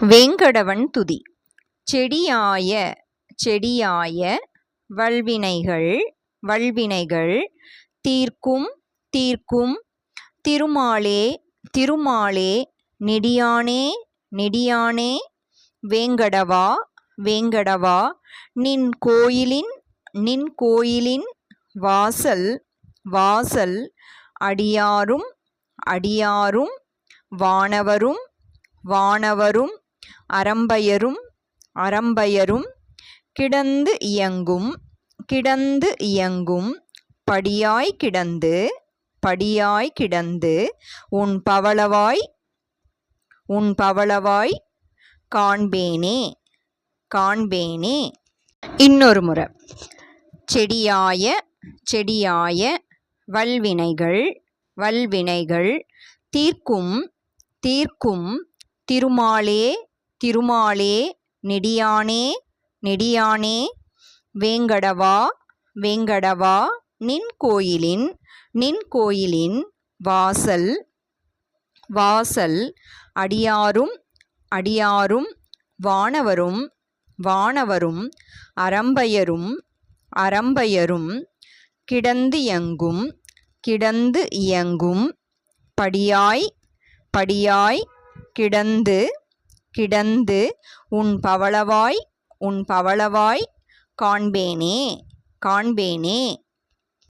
வேங்கடவன் துதி. செடியாய செடியாய வல்வினைகள் வல்வினைகள் தீர்க்கும் தீர்க்கும். திருமாலே திருமாலே நெடியானே நெடியானே. வேங்கடவா வேங்கடவா நின் கோயிலின் நின் கோயிலின் வாசல் வாசல். அடியாரும் அடியாரும் வானவரும் வானவரும். அறம்பயரும் அறம்பயரும் கிடந்து இயங்கும் கிடந்து இயங்கும் படியாய் கிடந்து படியாய் கிடந்து உன் பவளவாய் உன் பவளவாய் காண்பேனே காண்பேனே. இன்னொரு முறை. செடியாய செடியாய வல்வினைகள் வல்வினைகள் தீர்க்கும் தீர்க்கும் திருமாலே திருமாலே நெடியானே நெடியானே வேங்கடவா வேங்கடவா நின் கோயிலின் நின் கோயிலின் வாசல் வாசல் அடியாரும் அடியாரும் வானவரும் வானவரும் அரம்பையரும் அரம்பையரும் கிடந்து இயங்கும் கிடந்து இயங்கும் படியாய் படியாய் கிடந்து கிடந்து உன் பவளவாய் உன் பவளவாய் காண்பேனே காண்பேனே.